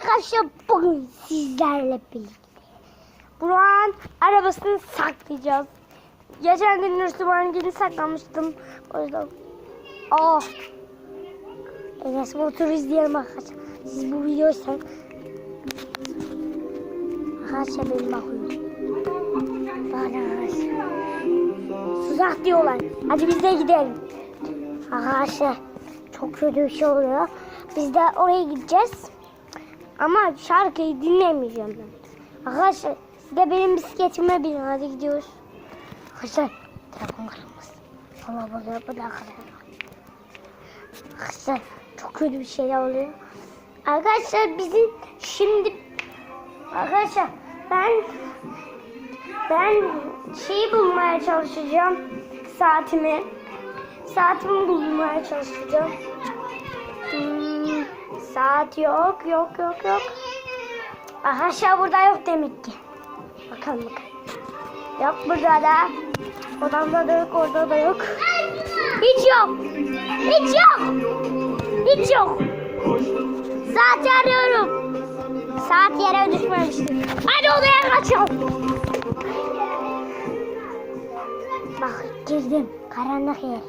Arkadaşlar bugün sizlerle birlikte Burak'ın arabasını saklayacağız. Geçen gün Müslüman gibi saklamıştım. O yüzden Aa. Enes Motor izleyelim arkadaşlar. Siz bu videoyu sen Arkadaşlar benim bakıyorum. Bana. Tuzak diyorlar. Hadi biz de gidelim. Arkadaşlar çok kötü bir şey oluyor. Biz de oraya gideceğiz. Ama şarkıyı dinlemeyeceğim ben. Arkadaşlar siz de benim bisikletime binin. Hadi gidiyoruz. Arkadaşlar telefon kırılmasın. Allah burada burada Arkadaşlar çok kötü bir şeyler oluyor. Arkadaşlar bizim şimdi Arkadaşlar ben ben şeyi bulmaya çalışacağım. Saatimi. Saatimi bulmaya çalışacağım. Hmm, saat yok, yok, yok, yok. Arkadaşlar burada yok demek ki. Bakalım bakalım. Yok burada da. Odamda da yok, orada da yok. Hiç yok. Hiç yok. Hiç yok. Saat arıyorum. Saat yere düşmemiştir. Hadi odaya kaçalım. Bak girdim. Karanlık yer.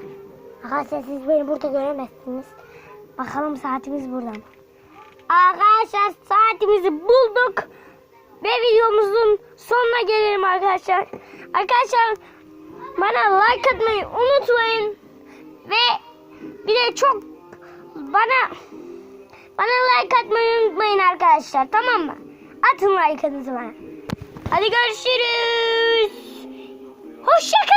Arkadaşlar siz beni burada göremezsiniz. Bakalım saatimiz burada mı? Arkadaşlar saatimizi bulduk. Ve videomuzun sonuna gelelim arkadaşlar. Arkadaşlar bana like atmayı unutmayın. Ve bir de çok bana bana like atmayı unutmayın arkadaşlar. Tamam mı? Atın like'ınızı bana. Hadi görüşürüz. Hoşçakalın.